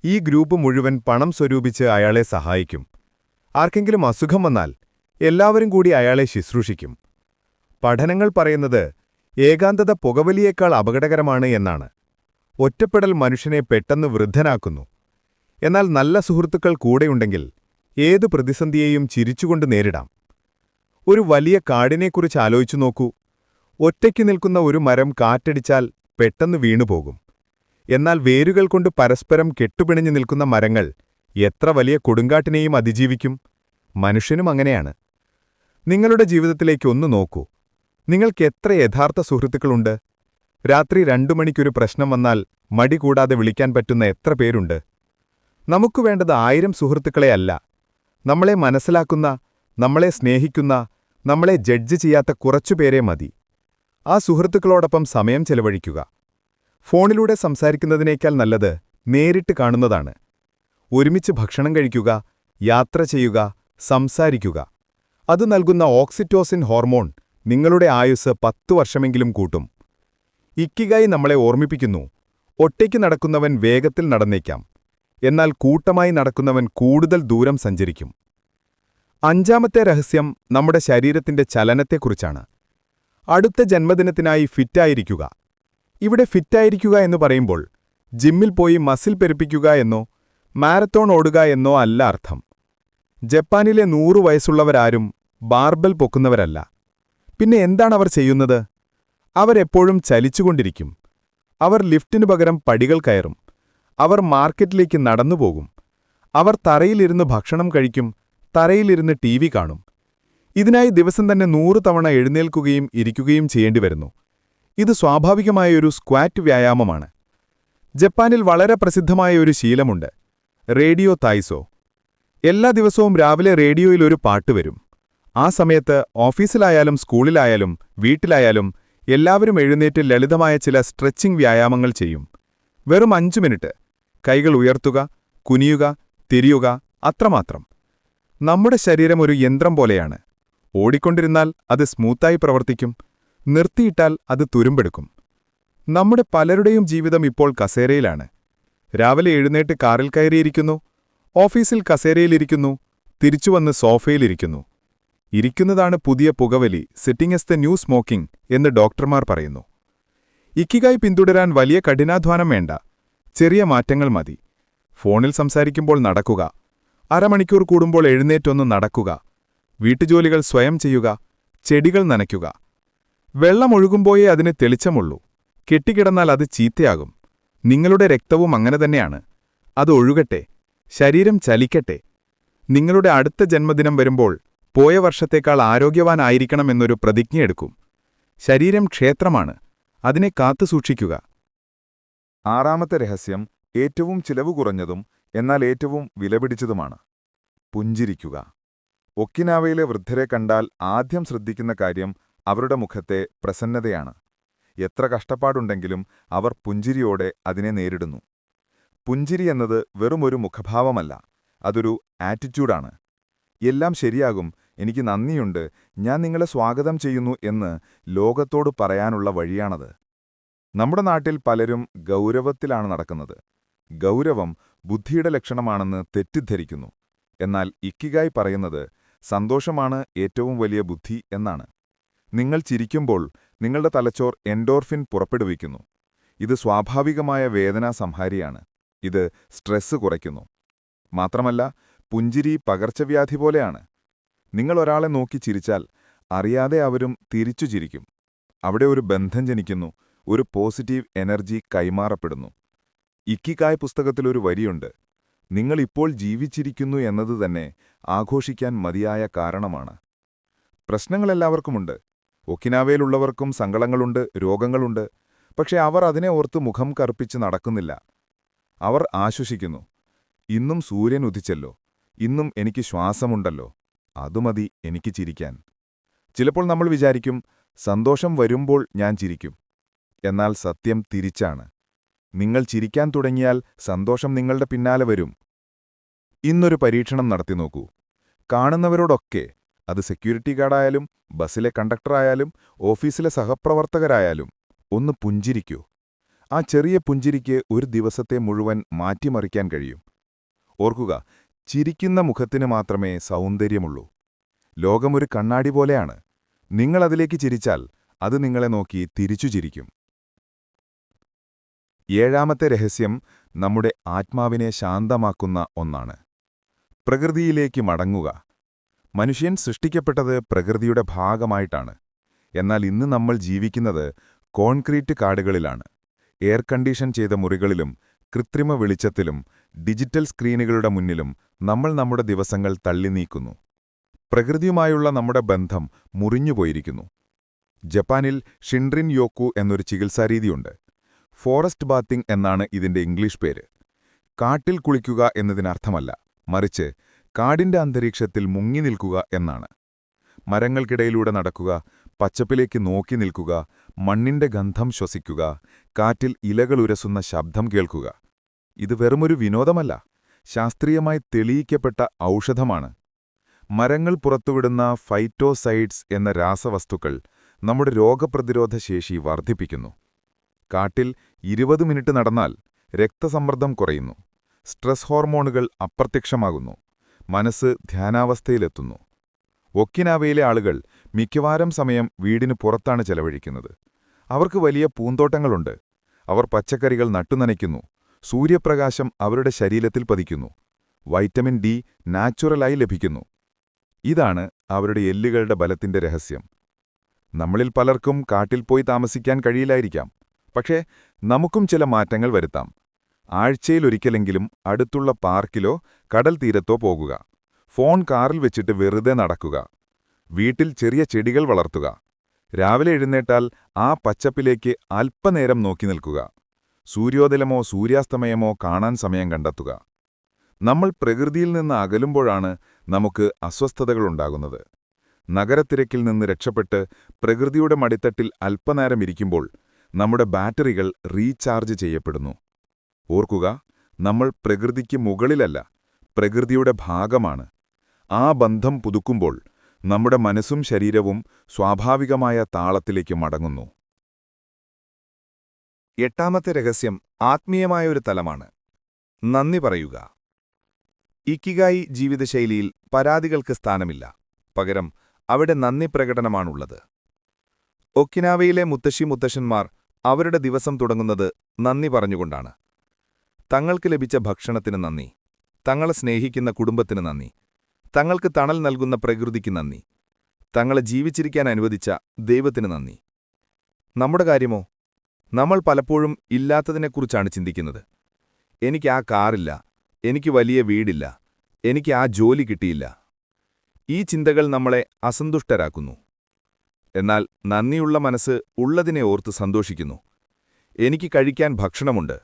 ഈ ഗ്രൂപ്പ് മുഴുവൻ പണം സ്വരൂപിച്ച് അയാളെ സഹായിക്കും. ആർക്കെങ്കിലും അസുഖം വന്നാൽ എല്ലാവരും കൂടി അയാളെ ശുശ്രൂഷിക്കും. പഠനങ്ങൾ പറയുന്നത് ഏകാന്തത പുകവലിയേക്കാൾ അപകടകരമാണ് എന്നാണ്. ഒറ്റപ്പെടൽ മനുഷ്യനെ പെട്ടെന്ന് വൃദ്ധനാക്കുന്നു. എന്നാൽ നല്ല സുഹൃത്തുക്കൾ കൂടെയുണ്ടെങ്കിൽ ഏതു പ്രതിസന്ധിയെയും ചിരിച്ചുകൊണ്ട് നേരിടാം. ഒരു വലിയ കാടിനെക്കുറിച്ച് ആലോചിച്ചു നോക്കൂ. ഒറ്റയ്ക്ക് നിൽക്കുന്ന ഒരു മരം കാറ്റടിച്ചാൽ പെട്ടെന്ന് വീണുപോകും. എന്നാൽ വേരുകൾ കൊണ്ട് പരസ്പരം കെട്ടുപിണഞ്ഞു നിൽക്കുന്ന മരങ്ങൾ എത്ര വലിയ കൊടുങ്കാട്ടിനെയും അതിജീവിക്കും. മനുഷ്യനും അങ്ങനെയാണ്. നിങ്ങളുടെ ജീവിതത്തിലേക്ക് ഒന്ന് നോക്കൂ. നിങ്ങൾക്ക് എത്ര യഥാർത്ഥ സുഹൃത്തുക്കളുണ്ട്? രാത്രി രണ്ടു മണിക്കൊരു പ്രശ്നം വന്നാൽ മടി കൂടാതെ വിളിക്കാൻ പറ്റുന്ന എത്ര പേരുണ്ട്? നമുക്കു വേണ്ടത് ആയിരം സുഹൃത്തുക്കളെയല്ല. നമ്മളെ മനസ്സിലാക്കുന്ന നമ്മളെ സ്നേഹിക്കുന്ന നമ്മളെ ജഡ്ജ് ചെയ്യാത്ത കുറച്ചുപേരെ മതി. ആ സുഹൃത്തുക്കളോടൊപ്പം സമയം ചെലവഴിക്കുക. ഫോണിലൂടെ സംസാരിക്കുന്നതിനേക്കാൾ നല്ലത് നേരിട്ട് കാണുന്നതാണ്. ഒരുമിച്ച് ഭക്ഷണം കഴിക്കുക യാത്ര ചെയ്യുക സംസാരിക്കുക. അത് നൽകുന്ന ഓക്സിറ്റോസിൻ ഹോർമോൺ നിങ്ങളുടെ ആയുസ് പത്തു വർഷമെങ്കിലും കൂട്ടും. ഇക്കിഗായി നമ്മളെ ഓർമ്മിപ്പിക്കുന്നു ഒറ്റയ്ക്ക് നടക്കുന്നവൻ വേഗത്തിൽ നടന്നേക്കാം. എന്നാൽ കൂട്ടമായി നടക്കുന്നവൻ കൂടുതൽ ദൂരം സഞ്ചരിക്കും. അഞ്ചാമത്തെ രഹസ്യം നമ്മുടെ ശരീരത്തിന്റെ ചലനത്തെക്കുറിച്ചാണ്. അടുത്ത ജന്മദിനത്തിനായി ഫിറ്റായിരിക്കുക. ഇവിടെ ഫിറ്റായിരിക്കുക എന്ന് പറയുമ്പോൾ ജിമ്മിൽ പോയി മസിൽ പെരുപ്പിക്കുക എന്നോ മാരത്തോൺ ഓടുക എന്നോ അല്ല അർത്ഥം. ജപ്പാനിലെ നൂറു വയസ്സുള്ളവരാരും ബാർബൽ പൊക്കുന്നവരല്ല. പിന്നെ എന്താണ് അവർ ചെയ്യുന്നത്? അവരെപ്പോഴും ചലിച്ചുകൊണ്ടിരിക്കും. അവർ ലിഫ്റ്റിനു പകരം പടികൾ കയറും. അവർ മാർക്കറ്റിലേക്ക് നടന്നുപോകും. അവർ തറയിലിരുന്ന് ഭക്ഷണം കഴിക്കും തറയിലിരുന്ന് ടി വി കാണും. ഇതിനായി ദിവസം തന്നെ നൂറു തവണ എഴുന്നേൽക്കുകയും ഇരിക്കുകയും ചെയ്യേണ്ടി വരുന്നു. ഇത് സ്വാഭാവികമായ ഒരു സ്ക്വാറ്റ് വ്യായാമമാണ്. ജപ്പാനിൽ വളരെ പ്രസിദ്ധമായ ഒരു ശീലമുണ്ട്. റേഡിയോ തായ്സോ എല്ലാ ദിവസവും രാവിലെ റേഡിയോയിൽ ഒരു പാട്ട് വരും. ആ സമയത്ത് ഓഫീസിലായാലും സ്കൂളിലായാലും വീട്ടിലായാലും എല്ലാവരും എഴുന്നേറ്റ് ലളിതമായ ചില സ്ട്രെച്ചിംഗ് വ്യായാമങ്ങൾ ചെയ്യും. വെറും അഞ്ചു മിനിറ്റ്. കൈകൾ ഉയർത്തുക കുനിയുക തിരിയുക അത്രമാത്രം. നമ്മുടെ ശരീരം ഒരു യന്ത്രം പോലെയാണ്. ഓടിക്കൊണ്ടിരുന്നാൽ അത് സ്മൂത്തായി പ്രവർത്തിക്കും നിർത്തിയിട്ടാൽ അത് തുരുമ്പെടുക്കും. നമ്മുടെ പലരുടെയും ജീവിതം ഇപ്പോൾ കസേരയിലാണ്. രാവിലെ എഴുന്നേറ്റ് കാറിൽ കയറിയിരിക്കുന്നു ഓഫീസിൽ കസേരയിലിരിക്കുന്നു തിരിച്ചുവന്ന് സോഫയിലിരിക്കുന്നു ഇരിക്കുന്നതാണ് പുതിയ പുകവലി sitting is the new smoking എന്ന് ഡോക്ടർമാർ പറയുന്നു. ഇക്കിഗായി പിന്തുടരാൻ വലിയ കഠിനാധ്വാനം വേണ്ട. ചെറിയ മാറ്റങ്ങൾ മതി. ഫോണിൽ സംസാരിക്കുമ്പോൾ നടക്കുക. അരമണിക്കൂർ കൂടുമ്പോൾ എഴുന്നേറ്റൊന്ന് നടക്കുക. വീട്ടുജോലികൾ സ്വയം ചെയ്യുക. ചെടികൾ നനയ്ക്കുക. വെള്ളമൊഴുകുമ്പോയേ അതിന് തെളിച്ചമുള്ളൂ. കെട്ടിക്കിടന്നാൽ അത് ചീത്തയാകും. നിങ്ങളുടെ രക്തവും അങ്ങനെ തന്നെയാണ്. അത് ഒഴുകട്ടെ. ശരീരം ചലിക്കട്ടെ. നിങ്ങളുടെ അടുത്ത ജന്മദിനം വരുമ്പോൾ പോയ വർഷത്തേക്കാൾ ആരോഗ്യവാനായിരിക്കണമെന്നൊരു പ്രതിജ്ഞയെടുക്കും. ശരീരം ക്ഷേത്രമാണ്. അതിനെ കാത്തുസൂക്ഷിക്കുക ആറാമത്തെ രഹസ്യം ഏറ്റവും ചിലവ് കുറഞ്ഞതും എന്നാൽ ഏറ്റവും വിലപിടിച്ചതുമാണ് പുഞ്ചിരിക്കുക. ഒക്കിനാവയിലെ വൃദ്ധരെ കണ്ടാൽ ആദ്യം ശ്രദ്ധിക്കുന്ന കാര്യം അവരുടെ മുഖത്തെ പ്രസന്നതയാണ്. എത്ര കഷ്ടപ്പാടുണ്ടെങ്കിലും അവർ പുഞ്ചിരിയോടെ അതിനെ നേരിടുന്നു. പുഞ്ചിരി എന്നത് വെറുമൊരു മുഖഭാവമല്ല അതൊരു ആറ്റിറ്റ്യൂഡാണ്. എല്ലാം ശരിയാകും എനിക്ക് നന്ദിയുണ്ട് ഞാൻ നിങ്ങളെ സ്വാഗതം ചെയ്യുന്നു എന്ന് ലോകത്തോട് പറയാനുള്ള വഴിയാണത്. നമ്മുടെ നാട്ടിൽ പലരും ഗൗരവത്തിലാണ് നടക്കുന്നത്. ഗൗരവം ബുദ്ധിയുടെ ലക്ഷണമാണെന്ന് തെറ്റിദ്ധരിക്കുന്നു. എന്നാൽ ഇക്കിഗായി പറയുന്നത് സന്തോഷമാണ് ഏറ്റവും വലിയ ബുദ്ധി എന്നാണ്. നിങ്ങൾ ചിരിക്കുമ്പോൾ നിങ്ങളുടെ തലച്ചോർ എൻഡോർഫിൻ പുറപ്പെടുവിക്കുന്നു. ഇത് സ്വാഭാവികമായ വേദനാ സംഹാരിയാണ്. ഇത് സ്ട്രെസ് കുറയ്ക്കുന്നു. മാത്രമല്ല പുഞ്ചിരി പകർച്ചവ്യാധി പോലെയാണ്. നിങ്ങൾ ഒരാളെ നോക്കി ചിരിച്ചാൽ അറിയാതെ അവരും തിരിച്ചു ചിരിക്കും. അവിടെ ഒരു ബന്ധം ജനിക്കുന്നു. ഒരു പോസിറ്റീവ് എനർജി കൈമാറപ്പെടുന്നു. ഇക്കിക്കായ് പുസ്തകത്തിലൊരു വരിയുണ്ട് നിങ്ങളിപ്പോൾ ജീവിച്ചിരിക്കുന്നു എന്നത് തന്നെ ആഘോഷിക്കാൻ മതിയായ കാരണമാണ്. പ്രശ്നങ്ങളെല്ലാവർക്കുമുണ്ട് ഒക്കിനാവയിലുള്ളവർക്കും സങ്കടങ്ങളുണ്ട് രോഗങ്ങളുണ്ട് പക്ഷേ അവർ അതിനെ ഓർത്ത് മുഖം കറുപ്പിച്ച് നടക്കുന്നില്ല. അവർ ആശ്വസിക്കുന്നു ഇന്നും സൂര്യൻ ഉദിച്ചല്ലോ ഇന്നും എനിക്ക് ശ്വാസമുണ്ടല്ലോ അതുമതി എനിക്ക് ചിരിക്കാൻ. ചിലപ്പോൾ നമ്മൾ വിചാരിക്കും സന്തോഷം വരുമ്പോൾ ഞാൻ ചിരിക്കും. എന്നാൽ സത്യം തിരിച്ചാണ്. നിങ്ങൾ ചിരിക്കാൻ തുടങ്ങിയാൽ സന്തോഷം നിങ്ങളുടെ പിന്നാലെ വരും. ഇന്നൊരു പരീക്ഷണം നടത്തി നോക്കൂ. കാണുന്നവരോടൊക്കെ അത് സെക്യൂരിറ്റി ഗാർഡായാലും ബസ്സിലെ കണ്ടക്ടറായാലും ഓഫീസിലെ സഹപ്രവർത്തകരായാലും ഒന്ന് പുഞ്ചിരിക്കൂ. ആ ചെറിയ പുഞ്ചിരിക്ക് ഒരു ദിവസത്തെ മുഴുവൻ മാറ്റിമറിക്കാൻ കഴിയും. ഓർക്കുക ചിരിക്കുന്ന മുഖത്തിന് മാത്രമേ സൗന്ദര്യമുള്ളൂ. ലോകമൊരു കണ്ണാടി പോലെയാണ്. നിങ്ങളതിലേക്ക് ചിരിച്ചാൽ അത് നിങ്ങളെ നോക്കി തിരിച്ചു ചിരിക്കും. ഏഴാമത്തെ രഹസ്യം നമ്മുടെ ആത്മാവിനെ ശാന്തമാക്കുന്ന ഒന്നാണ്. പ്രകൃതിയിലേക്ക് മടങ്ങുക. മനുഷ്യൻ സൃഷ്ടിക്കപ്പെട്ടത് പ്രകൃതിയുടെ ഭാഗമായിട്ടാണ്. എന്നാൽ ഇന്ന് നമ്മൾ ജീവിക്കുന്നത് കോൺക്രീറ്റ് കാടുകളിലാണ്. എയർ കണ്ടീഷൻ ചെയ്ത മുറികളിലും കൃത്രിമ വെളിച്ചത്തിലും ഡിജിറ്റൽ സ്ക്രീനുകളുടെ മുന്നിലും നമ്മൾ നമ്മുടെ ദിവസങ്ങൾ തള്ളി നീക്കുന്നു. പ്രകൃതിയുമായുള്ള നമ്മുടെ ബന്ധം മുറിഞ്ഞുപോയിരിക്കുന്നു. ജപ്പാനിൽ ഷിൻറിൻ യോക്കു എന്നൊരു ചികിത്സാരീതിയുണ്ട്. ഫോറസ്റ്റ് ബാത്തിംഗ് എന്നാണ് ഇതിന്റെ ഇംഗ്ലീഷ് പേര്. കാട്ടിൽ കുളിക്കുക എന്നതിനർത്ഥമല്ല മറിച്ച് കാടിന്റെ അന്തരീക്ഷത്തിൽ മുങ്ങി നിൽക്കുക എന്നാണ്. മരങ്ങൾക്കിടയിലൂടെ നടക്കുക പച്ചപ്പിലേക്ക് നോക്കി നിൽക്കുക മണ്ണിന്റെ ഗന്ധം ശ്വസിക്കുക കാറ്റിൽ ഇലകളുരസുന്ന ശബ്ദം കേൾക്കുക. ഇത് വെറുമൊരു വിനോദമല്ല ശാസ്ത്രീയമായി തെളിയിക്കപ്പെട്ട ഔഷധമാണ്. മരങ്ങൾ പുറത്തുവിടുന്ന ഫൈറ്റോസൈഡ്സ് എന്ന രാസവസ്തുക്കൾ നമ്മുടെ രോഗപ്രതിരോധ ശേഷി വർദ്ധിപ്പിക്കുന്നു. കാട്ടിൽ ഇരുപത് മിനിറ്റ് നടന്നാൽ രക്തസമ്മർദ്ദം കുറയുന്നു. സ്ട്രെസ് ഹോർമോണുകൾ അപ്രത്യക്ഷമാകുന്നു. മനസ്സ് ധ്യാനാവസ്ഥയിലെത്തുന്നു. ഒക്കിനാവയിലെ ആളുകൾ മിക്കവാറും സമയം വീടിന് പുറത്താണ് ചെലവഴിക്കുന്നത്. അവർക്ക് വലിയ പൂന്തോട്ടങ്ങളുണ്ട്. അവർ പച്ചക്കറികൾ നട്ടുനനയ്ക്കുന്നു. സൂര്യപ്രകാശം അവരുടെ ശരീരത്തിൽ പതിക്കുന്നു. വൈറ്റമിൻ ഡി നാച്ചുറലായി ലഭിക്കുന്നു. ഇതാണ് അവരുടെ എല്ലുകളുടെ ബലത്തിന്റെ രഹസ്യം. നമ്മളിൽ പലർക്കും കാട്ടിൽ പോയി താമസിക്കാൻ കഴിയില്ലായിരിക്കാം. പക്ഷേ നമുക്കും ചില മാറ്റങ്ങൾ വരുത്താം. ആഴ്ചയിലൊരിക്കലെങ്കിലും അടുത്തുള്ള പാർക്കിലോ കടൽ തീരത്തോ പോകുക. ഫോൺ കാറിൽ വെച്ചിട്ട് വെറുതെ നടക്കുക. വീട്ടിൽ ചെറിയ ചെടികൾ വളർത്തുക. രാവിലെ എഴുന്നേറ്റാൽ ആ പച്ചപ്പിലേക്ക് അല്പനേരം നോക്കി നിൽക്കുക. സൂര്യോദയമോ സൂര്യാസ്തമയമോ കാണാൻ സമയം കണ്ടെത്തുക. നമ്മൾ പ്രകൃതിയിൽ നിന്ന് അകലുമ്പോഴാണ് നമുക്ക് അസ്വസ്ഥതകളുണ്ടാകുന്നത് നഗരത്തിരക്കിൽ നിന്ന് രക്ഷപ്പെട്ട് പ്രകൃതിയുടെ മടിത്തട്ടിൽ അല്പനേരം ഇരിക്കുമ്പോൾ നമ്മുടെ ബാറ്ററികൾ റീചാർജ് ചെയ്യപ്പെടുന്നു. ഓർക്കുക നമ്മൾ പ്രകൃതിക്ക് മുകളിലല്ല പ്രകൃതിയുടെ ഭാഗമാണ്. ആ ബന്ധം പുതുക്കുമ്പോൾ നമ്മുടെ മനസ്സും ശരീരവും സ്വാഭാവികമായ താളത്തിലേക്ക് മടങ്ങുന്നു. എട്ടാമത്തെ രഹസ്യം ആത്മീയമായ ഒരു തലമാണ്. നന്ദി പറയുക. ഇക്കിഗായി ജീവിതശൈലിയിൽ പരാതികൾക്ക് സ്ഥാനമില്ല. പകരം അവിടെ നന്ദി പ്രകടനമാണുള്ളത്. ഒക്കിനാവയിലെ മുത്തശ്ശി മുത്തശ്ശന്മാർ അവരുടെ ദിവസം തുടങ്ങുന്നത് നന്ദി പറഞ്ഞുകൊണ്ടാണ്. തങ്ങൾക്ക് ലഭിച്ച ഭക്ഷണത്തിന് നന്ദി. തങ്ങളെ സ്നേഹിക്കുന്ന കുടുംബത്തിന് നന്ദി. തങ്ങൾക്ക് തണൽ നൽകുന്ന പ്രകൃതിക്ക് നന്ദി. തങ്ങളെ ജീവിച്ചിരിക്കാൻ അനുവദിച്ച ദൈവത്തിന് നന്ദി. നമ്മുടെ കാര്യമോ? നമ്മൾ പലപ്പോഴും ഇല്ലാത്തതിനെക്കുറിച്ചാണ് ചിന്തിക്കുന്നത്. എനിക്ക് ആ കാറില്ല. എനിക്ക് വലിയ വീടില്ല. എനിക്ക് ആ ജോലി കിട്ടിയില്ല. ഈ ചിന്തകൾ നമ്മളെ അസന്തുഷ്ടരാക്കുന്നു. എന്നാൽ നന്ദിയുള്ള മനസ്സ് ഉള്ളതിനെ ഓർത്ത് സന്തോഷിക്കുന്നു. എനിക്ക് കഴിക്കാൻ ഭക്ഷണമുണ്ട്.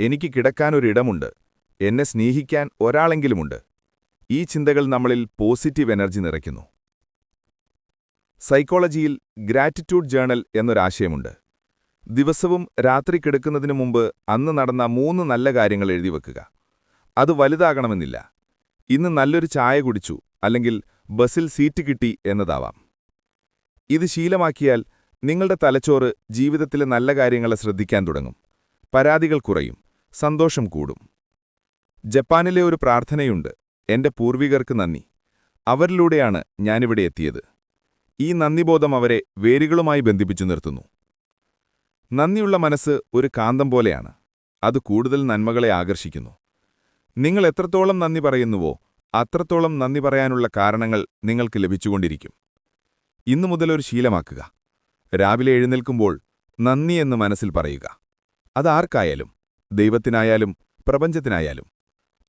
എനിക്ക് കിടക്കാനൊരിടമുണ്ട്. എന്നെ സ്നേഹിക്കാൻ ഒരാളെങ്കിലുമുണ്ട്. ഈ ചിന്തകൾ നമ്മളിൽ പോസിറ്റീവ് എനർജി നിറയ്ക്കുന്നു. സൈക്കോളജിയിൽ ഗ്രാറ്റിറ്റ്യൂഡ് ജേണൽ എന്നൊരാശയമുണ്ട്. ദിവസവും രാത്രി കിടക്കുന്നതിനു മുമ്പ് അന്ന് നടന്ന മൂന്ന് നല്ല കാര്യങ്ങൾ എഴുതി വെക്കുക. അത് വലുതാകണമെന്നില്ല. ഇന്ന് നല്ലൊരു ചായ കുടിച്ചു അല്ലെങ്കിൽ ബസ്സിൽ സീറ്റ് കിട്ടി എന്നതാവാം. ഇത് ശീലമാക്കിയാൽ നിങ്ങളുടെ തലച്ചോറ് ജീവിതത്തിലെ നല്ല കാര്യങ്ങളെ ശ്രദ്ധിക്കാൻ തുടങ്ങും. പരാതികൾ കുറയും. സന്തോഷം കൂടും. ജപ്പാനിലെ ഒരു പ്രാർത്ഥനയുണ്ട്. എന്റെ പൂർവികർക്ക് നന്ദി. അവരിലൂടെയാണ് ഞാനിവിടെ എത്തിയത്. ഈ നന്ദിബോധം അവരെ വേരുകളുമായി ബന്ധിപ്പിച്ചു നിർത്തുന്നു. നന്ദിയുള്ള മനസ്സ് ഒരു കാന്തം പോലെയാണ്. അത് കൂടുതൽ നന്മകളെ ആകർഷിക്കുന്നു. നിങ്ങൾ എത്രത്തോളം നന്ദി പറയുന്നുവോ അത്രത്തോളം നന്ദി പറയാനുള്ള കാരണങ്ങൾ നിങ്ങൾക്ക് ലഭിച്ചുകൊണ്ടിരിക്കും. ഇന്നു മുതൽ ഒരു ശീലമാക്കുക. രാവിലെ എഴുന്നേൽക്കുമ്പോൾ നന്ദി എന്ന് മനസ്സിൽ പറയുക. അതാർക്കായാലും ദൈവത്തിനായാലും പ്രപഞ്ചത്തിനായാലും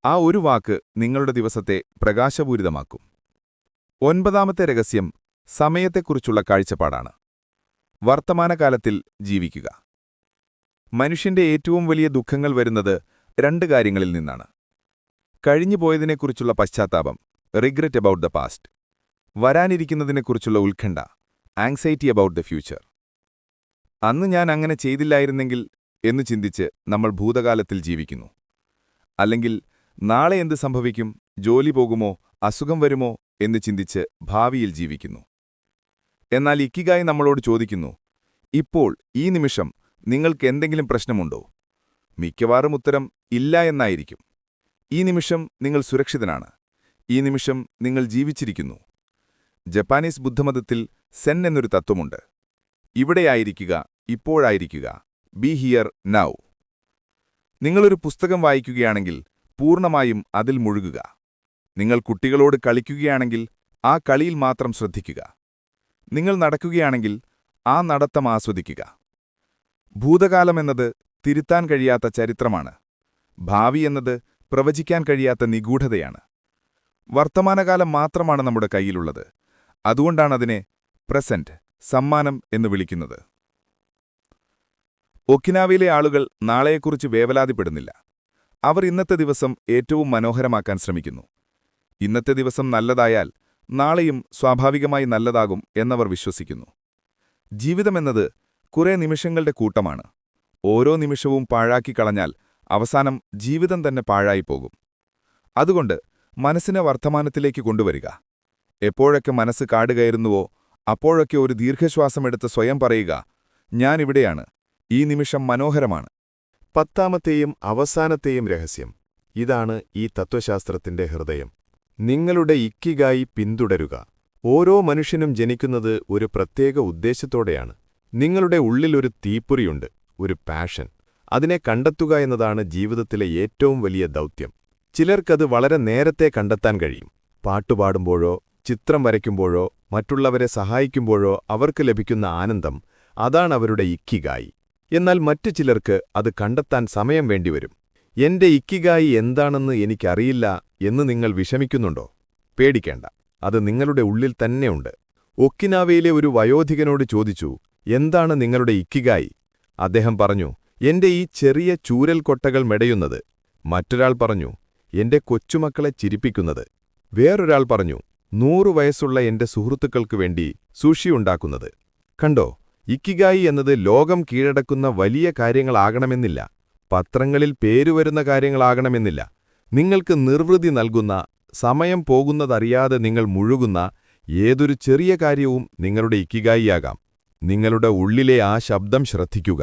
ആ ഒരു വാക്ക് നിങ്ങളുടെ ദിവസത്തെ പ്രകാശപൂരിതമാക്കും. ഒൻപതാമത്തെ രഹസ്യം സമയത്തെക്കുറിച്ചുള്ള കാഴ്ചപ്പാടാണ്. വർത്തമാനകാലത്തിൽ ജീവിക്കുക. മനുഷ്യന്റെ ഏറ്റവും വലിയ ദുഃഖങ്ങൾ വരുന്നത് രണ്ട് കാര്യങ്ങളിൽ നിന്നാണ്. കഴിഞ്ഞുപോയതിനെക്കുറിച്ചുള്ള പശ്ചാത്താപം റിഗ്രറ്റ് അബൌട്ട് ദ പാസ്റ്റ് വരാനിരിക്കുന്നതിനെക്കുറിച്ചുള്ള ഉത്കണ്ഠ ആങ്സൈറ്റി അബൌട്ട് ദ ഫ്യൂച്ചർ അന്ന് ഞാൻ അങ്ങനെ ചെയ്തില്ലായിരുന്നെങ്കിൽ എന്ന് ചിന്തിച്ച് നമ്മൾ ഭൂതകാലത്തിൽ ജീവിക്കുന്നു. അല്ലെങ്കിൽ നാളെ എന്ത് സംഭവിക്കും ജോലി പോകുമോ അസുഖം വരുമോ എന്ന് ചിന്തിച്ച് ഭാവിയിൽ ജീവിക്കുന്നു. എന്നാൽ ഇക്കിഗായി നമ്മളോട് ചോദിക്കുന്നു ഇപ്പോൾ ഈ നിമിഷം നിങ്ങൾക്ക് എന്തെങ്കിലും പ്രശ്നമുണ്ടോ? മിക്കവാറും ഉത്തരം ഇല്ല എന്നായിരിക്കും. ഈ നിമിഷം നിങ്ങൾ സുരക്ഷിതനാണ്. ഈ നിമിഷം നിങ്ങൾ ജീവിച്ചിരിക്കുന്നു. ജപ്പാനീസ് ബുദ്ധമതത്തിൽ സെൻ എന്നൊരു തത്വമുണ്ട്. ഇവിടെയായിരിക്കുക ഇപ്പോഴായിരിക്കുക. Be here now. നിങ്ങളൊരു പുസ്തകം വായിക്കുകയാണെങ്കിൽ പൂർണമായും അതിൽ മുഴുകുക. നിങ്ങൾ കുട്ടികളോട് കളിക്കുകയാണെങ്കിൽ ആ കളിയിൽ മാത്രം ശ്രദ്ധിക്കുക. നിങ്ങൾ നടക്കുകയാണെങ്കിൽ ആ നടത്തം ആസ്വദിക്കുക. ഭൂതകാലമെന്നത് തിരുത്താൻ കഴിയാത്ത ചരിത്രമാണ്. ഭാവി എന്നത് പ്രവചിക്കാൻ കഴിയാത്ത നിഗൂഢതയാണ്. വർത്തമാനകാലം മാത്രമാണ് നമ്മുടെ കയ്യിലുള്ളത്. അതുകൊണ്ടാണതിനെ പ്രസന്റ് സമ്മാനം എന്ന് വിളിക്കുന്നത്. ഒക്കിനാവയിലെ ആളുകൾ നാളെയെക്കുറിച്ച് വേവലാതിപ്പെടുന്നില്ല. അവർ ഇന്നത്തെ ദിവസം ഏറ്റവും മനോഹരമാക്കാൻ ശ്രമിക്കുന്നു. ഇന്നത്തെ ദിവസം നല്ലതായാൽ നാളെയും സ്വാഭാവികമായി നല്ലതാകും എന്നവർ വിശ്വസിക്കുന്നു. ജീവിതമെന്നത് കുറേ നിമിഷങ്ങളുടെ കൂട്ടമാണ്. ഓരോ നിമിഷവും പാഴാക്കി കളഞ്ഞാൽ അവസാനം ജീവിതം തന്നെ പാഴായിപ്പോകും അതുകൊണ്ട് മനസ്സിനെ വർത്തമാനത്തിലേക്ക് കൊണ്ടുവരിക. എപ്പോഴൊക്കെ മനസ്സ് കാടുകയറുന്നുവോ അപ്പോഴൊക്കെ ഒരു ദീർഘശ്വാസമെടുത്ത് സ്വയം പറയുക ഞാനിവിടെയാണ് ഈ നിമിഷം മനോഹരമാണ്. പത്താമത്തെയും അവസാനത്തെയും രഹസ്യം. ഇതാണ് ഈ തത്വശാസ്ത്രത്തിന്റെ ഹൃദയം. നിങ്ങളുടെ ഇക്കിഗായി പിന്തുടരുക. ഓരോ മനുഷ്യനും ജനിക്കുന്നത് ഒരു പ്രത്യേക ഉദ്ദേശത്തോടെയാണ്. നിങ്ങളുടെ ഉള്ളിലൊരു തീപ്പുറിയുണ്ട് ഒരു പാഷൻ. അതിനെ കണ്ടെത്തുക എന്നതാണ് ജീവിതത്തിലെ ഏറ്റവും വലിയ ദൗത്യം. ചിലർക്കത് വളരെ നേരത്തെ കണ്ടെത്താൻ കഴിയും. പാട്ടുപാടുമ്പോഴോ ചിത്രം വരയ്ക്കുമ്പോഴോ മറ്റുള്ളവരെ സഹായിക്കുമ്പോഴോ അവർക്ക് ലഭിക്കുന്ന ആനന്ദം അതാണ് അവരുടെ ഇക്കിഗായി. എന്നാൽ മറ്റു ചിലർക്ക് അത് കണ്ടെത്താൻ സമയം വേണ്ടിവരും. എന്റെ ഇക്കിഗായി എന്താണെന്ന് എനിക്കറിയില്ല എന്ന് നിങ്ങൾ വിഷമിക്കുന്നുണ്ടോ? പേടിക്കേണ്ട. അത് നിങ്ങളുടെ ഉള്ളിൽ തന്നെയുണ്ട്. ഒക്കിനാവയിലെ ഒരു വയോധികനോട് ചോദിച്ചു എന്താണ് നിങ്ങളുടെ ഇക്കിഗായി? അദ്ദേഹം പറഞ്ഞു എന്റെ ഈ ചെറിയ ചൂരൽ കൊട്ടകൾ മെടയുന്നത്. മറ്റൊരാൾ പറഞ്ഞു എന്റെ കൊച്ചുമക്കളെ ചിരിപ്പിക്കുന്നത്. വേറൊരാൾ പറഞ്ഞു നൂറു വയസ്സുള്ള എന്റെ സുഹൃത്തുക്കൾക്കു വേണ്ടി സുഷിയുണ്ടാക്കുന്നത് കണ്ടോ ഇക്കിഗായി എന്നത് ലോകം കീഴടക്കുന്ന വലിയ കാര്യങ്ങളാകണമെന്നില്ല. പത്രങ്ങളിൽ പേരുവരുന്ന കാര്യങ്ങളാകണമെന്നില്ല. നിങ്ങൾക്ക് നിർവൃതി നൽകുന്ന സമയം പോകുന്നതറിയാതെ നിങ്ങൾ മുഴുകുന്ന ഏതൊരു ചെറിയ കാര്യവും നിങ്ങളുടെ ഇക്കിഗായിയാകാം. നിങ്ങളുടെ ഉള്ളിലെ ആ ശബ്ദം ശ്രദ്ധിക്കുക.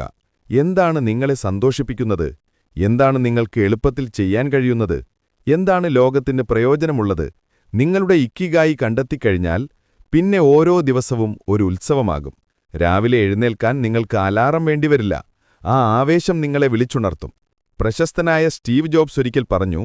എന്താണ് നിങ്ങളെ സന്തോഷിപ്പിക്കുന്നത്? എന്താണ് നിങ്ങൾക്ക് എളുപ്പത്തിൽ ചെയ്യാൻ കഴിയുന്നത്? എന്താണ് ലോകത്തിന് പ്രയോജനമുള്ളത്? നിങ്ങളുടെ ഇക്കിഗായി കണ്ടെത്തിക്കഴിഞ്ഞാൽ പിന്നെ ഓരോ ദിവസവും ഒരു ഉത്സവമാകും. രാവിലെ എഴുന്നേൽക്കാൻ നിങ്ങൾക്ക് അലാറം വേണ്ടിവരില്ല. ആ ആവേശം നിങ്ങളെ വിളിച്ചുണർത്തും. പ്രശസ്തനായ സ്റ്റീവ് ജോബ്സ് ഒരിക്കൽ പറഞ്ഞു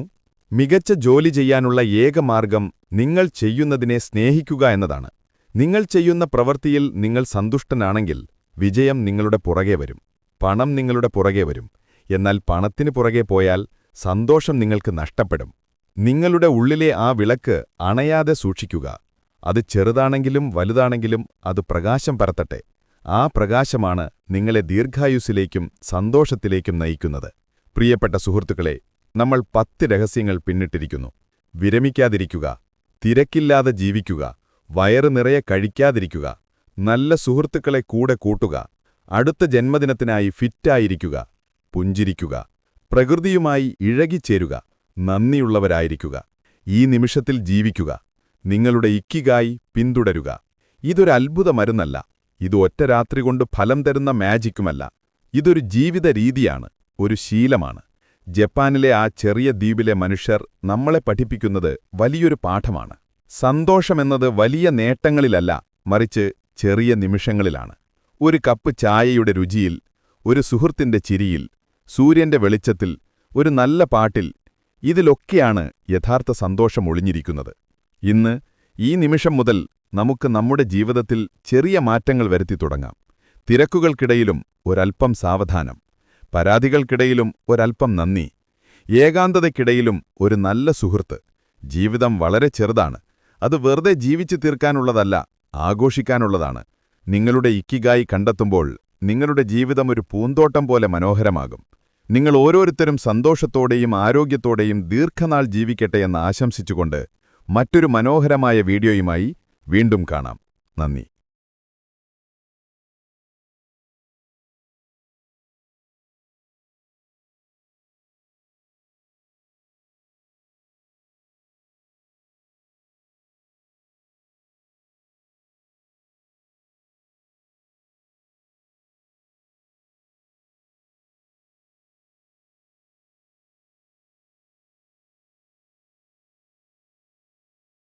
മികച്ച ജോലി ചെയ്യാനുള്ള ഏക മാർഗം നിങ്ങൾ ചെയ്യുന്നതിനെ സ്നേഹിക്കുക എന്നതാണ്. നിങ്ങൾ ചെയ്യുന്ന പ്രവൃത്തിയിൽ നിങ്ങൾ സന്തുഷ്ടനാണെങ്കിൽ വിജയം നിങ്ങളുടെ പുറകെ വരും. പണം നിങ്ങളുടെ പുറകെ വരും. എന്നാൽ പണത്തിന് പുറകെ പോയാൽ സന്തോഷം നിങ്ങൾക്ക് നഷ്ടപ്പെടും. നിങ്ങളുടെ ഉള്ളിലെ ആ വിളക്ക് അണയാതെ സൂക്ഷിക്കുക. അത് ചെറുതാണെങ്കിലും വലുതാണെങ്കിലും അത് പ്രകാശം പരത്തട്ടെ. ആ പ്രകാശമാണ് നിങ്ങളെ ദീർഘായുസ്സിലേക്കും സന്തോഷത്തിലേക്കും നയിക്കുന്നത്. പ്രിയപ്പെട്ട സുഹൃത്തുക്കളെ നമ്മൾ പത്ത് രഹസ്യങ്ങൾ പിന്നിട്ടിരിക്കുന്നു. വിരമിക്കാതിരിക്കുക. തിരക്കില്ലാതെ ജീവിക്കുക. വയറ് നിറയെ കഴിക്കാതിരിക്കുക. നല്ല സുഹൃത്തുക്കളെ കൂടെ കൂട്ടുക. അടുത്ത ജന്മദിനത്തിനായി ഫിറ്റായിരിക്കുക. പുഞ്ചിരിക്കുക. പ്രകൃതിയുമായി ഇഴകിച്ചേരുക. നന്ദിയുള്ളവരായിരിക്കുക. ഈ നിമിഷത്തിൽ ജീവിക്കുക. നിങ്ങളുടെ ഇക്കിഗായി പിന്തുടരുക. ഇതൊരത്ഭുത മരുന്നല്ല. ഇത് ഒറ്റ രാത്രി കൊണ്ട് ഫലം തരുന്ന മാജിക്കുമല്ല. ഇതൊരു ജീവിത രീതിയാണ്. ഒരു ശീലമാണ്. ജപ്പാനിലെ ആ ചെറിയ ദ്വീപിലെ മനുഷ്യർ നമ്മളെ പഠിപ്പിക്കുന്നത് വലിയൊരു പാഠമാണ്. സന്തോഷമെന്നത് വലിയ നേട്ടങ്ങളിലല്ല മറിച്ച് ചെറിയ നിമിഷങ്ങളിലാണ്. ഒരു കപ്പ് ചായയുടെ രുചിയിൽ ഒരു സുഹൃത്തിന്റെ ചിരിയിൽ സൂര്യന്റെ വെളിച്ചത്തിൽ ഒരു നല്ല പാട്ടിൽ ഇതിലൊക്കെയാണ് യഥാർത്ഥ സന്തോഷം ഒളിഞ്ഞിരിക്കുന്നത്. ഇന്ന് ഈ നിമിഷം മുതൽ നമുക്ക് നമ്മുടെ ജീവിതത്തിൽ ചെറിയ മാറ്റങ്ങൾ വരുത്തി തുടങ്ങാം. തിരക്കുകൾക്കിടയിലും ഒരൽപ്പം സാവധാനം. പരാതികൾക്കിടയിലും ഒരൽപ്പം നന്ദി. ഏകാന്തതയ്ക്കിടയിലും ഒരു നല്ല സുഹൃത്ത്. ജീവിതം വളരെ ചെറുതാണ്. അത് വെറുതെ ജീവിച്ചു തീർക്കാനുള്ളതല്ല ആഘോഷിക്കാനുള്ളതാണ്. നിങ്ങളുടെ ഇക്കിഗായി കണ്ടെത്തുമ്പോൾ നിങ്ങളുടെ ജീവിതം ഒരു പൂന്തോട്ടം പോലെ മനോഹരമാകും. നിങ്ങൾ ഓരോരുത്തരും സന്തോഷത്തോടെയും ആരോഗ്യത്തോടെയും ദീർഘനാൾ ജീവിക്കട്ടെ എന്ന് ആശംസിച്ചുകൊണ്ട് മറ്റൊരു മനോഹരമായ വീഡിയോയുമായി വീണ്ടും കാണാം. നന്ദി.